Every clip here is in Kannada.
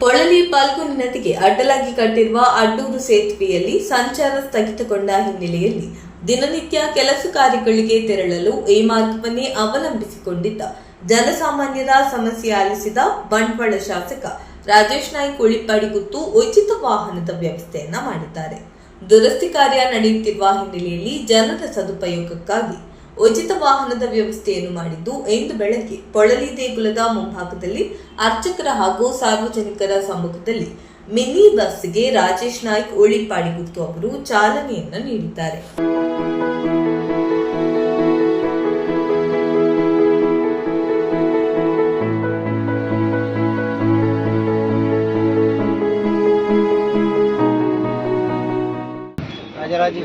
ಪೊಳಲಿ ಪಾಲ್ಗುನಿ ನದಿಗೆ ಅಡ್ಡಲಾಗಿ ಕಟ್ಟಿರುವ ಅಡ್ಡೂರು ಸೇತುವೆಯಲ್ಲಿ ಸಂಚಾರ ಸ್ಥಗಿತಗೊಂಡ ಹಿನ್ನೆಲೆಯಲ್ಲಿ ದಿನನಿತ್ಯ ಕೆಲಸ ಕಾರ್ಯಗಳಿಗೆ ತೆರಳಲು ಈ ಮಾರ್ಗವನ್ನೇ ಅವಲಂಬಿಸಿಕೊಂಡಿದ್ದ ಜನಸಾಮಾನ್ಯರ ಸಮಸ್ಯೆ ಆಲಿಸಿದ ಬಂಟ್ವಾಳ ಶಾಸಕ ರಾಜೇಶ್ ನಾಯ್ಕ್ ಉಳಿಪಾಡಿಗುತ್ತು ಉಚಿತ ವಾಹನದ ವ್ಯವಸ್ಥೆಯನ್ನ ಮಾಡಿದ್ದಾರೆ. ದುರಸ್ತಿ ಕಾರ್ಯ ನಡೆಯುತ್ತಿರುವ ಹಿನ್ನೆಲೆಯಲ್ಲಿ ಜನರ ಸದುಪಯೋಗಕ್ಕಾಗಿ ಉಚಿತ ವಾಹನದ ವ್ಯವಸ್ಥೆಯನ್ನು ಮಾಡಿದ್ದು ಇಂದು ಬೆಳಗ್ಗೆ ಪೊಳಲಿ ದೇಗುಲದ ಮುಂಭಾಗದಲ್ಲಿ ಅರ್ಚಕರ ಹಾಗೂ ಸಾರ್ವಜನಿಕರ ಸಮ್ಮುಖದಲ್ಲಿ ಮಿನಿ ಬಸ್ಗೆ ರಾಜೇಶ್ ನಾಯ್ಕ್ ಉಳಿಪಾಡಿಗುತ್ತು ಅವರು ಚಾಲನೆಯನ್ನು ನೀಡಿದ್ದಾರೆ.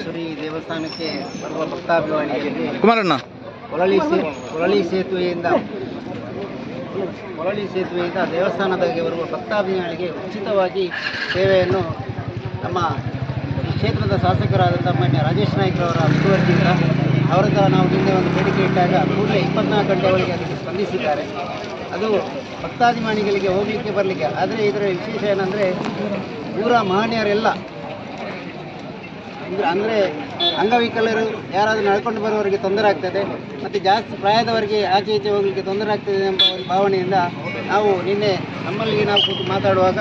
ರಾಜರಾಜೇಶ್ವರಿ ದೇವಸ್ಥಾನಕ್ಕೆ ಬರುವ ಭಕ್ತಾಭಿಮಾನಿಗಳಿಗೆ ಕುಮಾರಣ್ಣ. ಹೊರಳಿ ಸೇ ಹೊರಳಿ ಸೇತುವೆಯಿಂದ ಹೊರಳಿ ಸೇತುವೆಯಿಂದ ದೇವಸ್ಥಾನದಾಗೆ ಬರುವ ಭಕ್ತಾಭಿಮಾನಿಗಳಿಗೆ ಉಚಿತವಾಗಿ ಸೇವೆಯನ್ನು ನಮ್ಮ ಈ ಕ್ಷೇತ್ರದ ಶಾಸಕರಾದಂಥ ಮಾನ್ಯ ರಾಜೇಶ್ ನಾಯ್ಕರವರ ಮುತುವರ್ಜಿಯಿಂದ ಅವರಿಂದ ನಾವು ನಿನ್ನೆ ಒಂದು ಬೇಡಿಕೆ ಇಟ್ಟಾಗ ಕೂಡಲೇ ಇಪ್ಪತ್ನಾಲ್ಕು ಗಂಟೆವರೆಗೆ ಅದಕ್ಕೆ ಸ್ಪಂದಿಸಿದ್ದಾರೆ. ಅದು ಭಕ್ತಾಭಿಮಾನಿಗಳಿಗೆ ಹೋಗಲಿಕ್ಕೆ ಬರಲಿಕ್ಕೆ ಆದರೆ ಇದರ ವಿಶೇಷ ಏನಂದರೆ ಊರ ಮಹನೀಯರೆಲ್ಲ ಅಂದ್ರೆ ಅಂಗವಿಕಲರು ಯಾರಾದರೂ ನಡ್ಕೊಂಡು ಬರುವವರಿಗೆ ತೊಂದರೆ ಆಗ್ತದೆ ಮತ್ತು ಜಾಸ್ತಿ ಪ್ರಾಯದವರಿಗೆ ಆಚೆ ಈಚೆ ಹೋಗಲಿಕ್ಕೆ ತೊಂದರೆ ಆಗ್ತದೆ ಎಂಬ ಒಂದು ಭಾವನೆಯಿಂದ ನಾವು ನಿನ್ನೆ ನಮ್ಮಲ್ಲಿ ನಾವು ಕೂತು ಮಾತಾಡುವಾಗ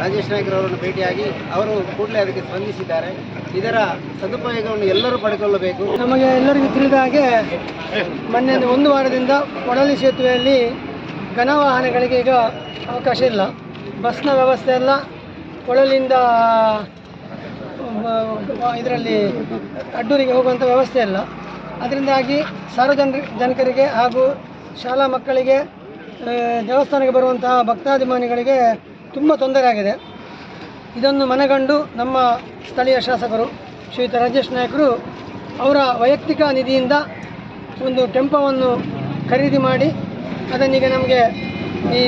ರಾಜೇಶ್ ನಾಯ್ಕರವರನ್ನು ಭೇಟಿಯಾಗಿ ಅವರು ಕೂಡಲೇ ಅದಕ್ಕೆ ಸ್ಪಂದಿಸಿದ್ದಾರೆ. ಇದರ ಸದುಪಯೋಗವನ್ನು ಎಲ್ಲರೂ ಪಡ್ಕೊಳ್ಳಬೇಕು. ನಮಗೆ ಎಲ್ಲರಿಗೂ ತಿಳಿದ ಹಾಗೆ ಮೊನ್ನೆ ಒಂದು ವಾರದಿಂದ ಕೊಡಲಿ ಸೇತುವೆಯಲ್ಲಿ ಘನ ವಾಹನಗಳಿಗೆ ಈಗ ಅವಕಾಶ ಇಲ್ಲ. ಬಸ್ನ ವ್ಯವಸ್ಥೆ ಎಲ್ಲ ಕೊಳಲಿಂದ ಇದರಲ್ಲಿ ಅಡ್ಡೂರಿಗೆ ಹೋಗುವಂಥ ವ್ಯವಸ್ಥೆ ಇಲ್ಲ. ಅದರಿಂದಾಗಿ ಸಾರ್ವಜನ ಜನಕರಿಗೆ ಹಾಗೂ ಶಾಲಾ ಮಕ್ಕಳಿಗೆ ದೇವಸ್ಥಾನಕ್ಕೆ ಬರುವಂತಹ ಭಕ್ತಾಭಿಮಾನಿಗಳಿಗೆ ತುಂಬ ತೊಂದರೆ ಆಗಿದೆ. ಇದನ್ನು ಮನಗಂಡು ನಮ್ಮ ಸ್ಥಳೀಯ ಶಾಸಕರು ಶ್ರೀಯುತ ರಾಜೇಶ್ ನಾಯಕರು ಅವರ ವೈಯಕ್ತಿಕ ನಿಧಿಯಿಂದ ಒಂದು ಟೆಂಪೋವನ್ನು ಖರೀದಿ ಮಾಡಿ ಅದನ್ನೀಗ ನಮಗೆ ಈ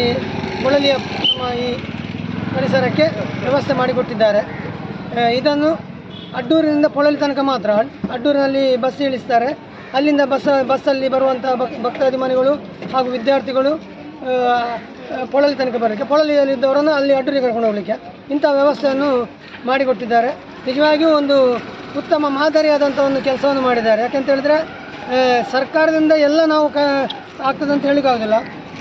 ಮುಳಲಿಯ ಈ ಪರಿಸರಕ್ಕೆ ವ್ಯವಸ್ಥೆ ಮಾಡಿಕೊಟ್ಟಿದ್ದಾರೆ. ಇದನ್ನು ಅಡ್ಡೂರಿನಿಂದ ಪೊಳಲಿ ತನಕ ಮಾತ್ರ. ಅಡ್ಡೂರಿನಲ್ಲಿ ಬಸ್ ಇಳಿಸ್ತಾರೆ. ಅಲ್ಲಿಂದ ಬಸ್, ಬಸ್ಸಲ್ಲಿ ಬರುವಂಥ ಭಕ್, ಭಕ್ತಾಭಿಮಾನಿಗಳು ಹಾಗೂ ವಿದ್ಯಾರ್ಥಿಗಳು ಪೊಳಲಿ ತನಕ ಬರಲಿಕ್ಕೆ ಪೊಳಲಿಯಲ್ಲಿದ್ದವರನ್ನು ಅಲ್ಲಿ ಅಡ್ಡೂರಿಗೆ ಕರ್ಕೊಂಡು ಹೋಗಲಿಕ್ಕೆ. ಇಂಥ ವ್ಯವಸ್ಥೆಯನ್ನು ಮಾಡಿಕೊಟ್ಟಿದ್ದಾರೆ. ನಿಜವಾಗಿಯೂ ಒಂದು ಉತ್ತಮ ಮಾದರಿಯಾದಂಥ ಒಂದು ಕೆಲಸವನ್ನು ಮಾಡಿದ್ದಾರೆ. ಯಾಕೆಂತ ಹೇಳಿದ್ರೆ ಸರ್ಕಾರದಿಂದ ಎಲ್ಲ ನಾವು ಕ ಆಗ್ತದೆ ಅಂತ ಹೇಳಿಕ್ಕಾಗಲ್ಲ.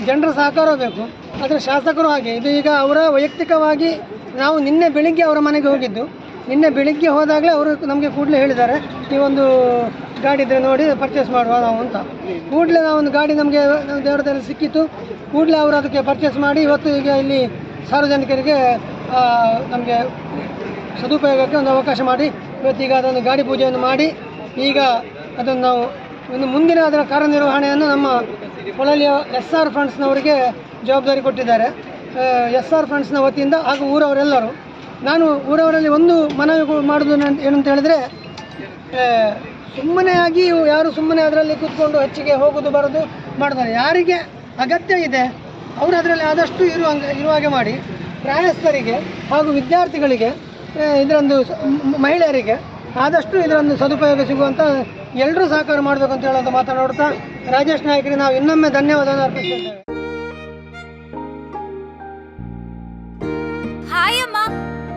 ಜನರ ಸಹಕಾರ ಬೇಕು. ಆದರೆ ಶಾಸಕರು ಹಾಗೆ. ಇದು ಈಗ ಅವರ ವೈಯಕ್ತಿಕವಾಗಿ ನಾವು ನಿನ್ನೆ ಬೆಳಿಗ್ಗೆ ಅವರ ಮನೆಗೆ ಹೋಗಿದ್ದು. ನಿನ್ನೆ ಬೆಳಿಗ್ಗೆ ಹೋದಾಗಲೇ ಅವರು ನಮಗೆ ಕೂಡಲೇ ಹೇಳಿದ್ದಾರೆ, ನೀವೊಂದು ಗಾಡಿ ಇದ್ದರೆ ನೋಡಿ ಪರ್ಚೇಸ್ ಮಾಡುವ ನಾವು ಅಂತ. ಕೂಡಲೇ ನಾವು ಒಂದು ಗಾಡಿ ನಮಗೆ ದೇವರದಲ್ಲಿ ಸಿಕ್ಕಿತ್ತು, ಕೂಡಲೇ ಅವರು ಅದಕ್ಕೆ ಪರ್ಚೇಸ್ ಮಾಡಿ ಇವತ್ತು ಈಗ ಇಲ್ಲಿ ಸಾರ್ವಜನಿಕರಿಗೆ ನಮಗೆ ಸದುಪಯೋಗಕ್ಕೆ ಒಂದು ಅವಕಾಶ ಮಾಡಿ ಇವತ್ತೀಗ ಅದನ್ನು ಗಾಡಿ ಪೂಜೆಯನ್ನು ಮಾಡಿ, ಈಗ ಅದನ್ನು ನಾವು ಒಂದು ಮುಂದಿನ ಅದರ ಕಾರ್ಯನಿರ್ವಹಣೆಯನ್ನು ನಮ್ಮ ಕೊಳಲಿಯ ಎಸ್ ಆರ್ ಫಂಡ್ಸ್ನವರಿಗೆ ಜವಾಬ್ದಾರಿ ಕೊಟ್ಟಿದ್ದಾರೆ. ಎಸ್ ಆರ್ ಫಂಡ್ಸ್ನ ವತಿಯಿಂದ ಹಾಗೂ ಊರವರೆಲ್ಲರೂ ನಾನು ಊರವರಲ್ಲಿ ಒಂದು ಮನವಿ ಮಾಡೋದು ಏನಂತ ಹೇಳಿದರೆ ಸುಮ್ಮನೆ ಆಗಿ ಯಾರು ಸುಮ್ಮನೆ ಅದರಲ್ಲಿ ಕೂತ್ಕೊಂಡು ಹೆಚ್ಚಿಗೆ ಹೋಗೋದು ಬರೋದು ಮಾಡ್ತಾರೆ. ಯಾರಿಗೆ ಅಗತ್ಯ ಇದೆ, ಅವರು ಅದರಲ್ಲಿ ಆದಷ್ಟು ಇರುವಂಗೆ ಇರುವ ಹಾಗೆ ಮಾಡಿ, ಪ್ರಾಯಸ್ಥರಿಗೆ ಹಾಗೂ ವಿದ್ಯಾರ್ಥಿಗಳಿಗೆ ಇದರೊಂದು ಮಹಿಳೆಯರಿಗೆ ಆದಷ್ಟು ಇದರೊಂದು ಸದುಪಯೋಗ ಸಿಗುವಂಥ ಎಲ್ಲರೂ ಸಹಕಾರ ಮಾಡಬೇಕು ಅಂತ ಹೇಳೋದು ಮಾತನಾಡುತ್ತಾ ರಾಜೇಶ್ ನಾಯಕರಿಗೆ ನಾವು ಇನ್ನೊಮ್ಮೆ ಧನ್ಯವಾದವನ್ನು ಅರ್ಪಿಸುತ್ತೇವೆ.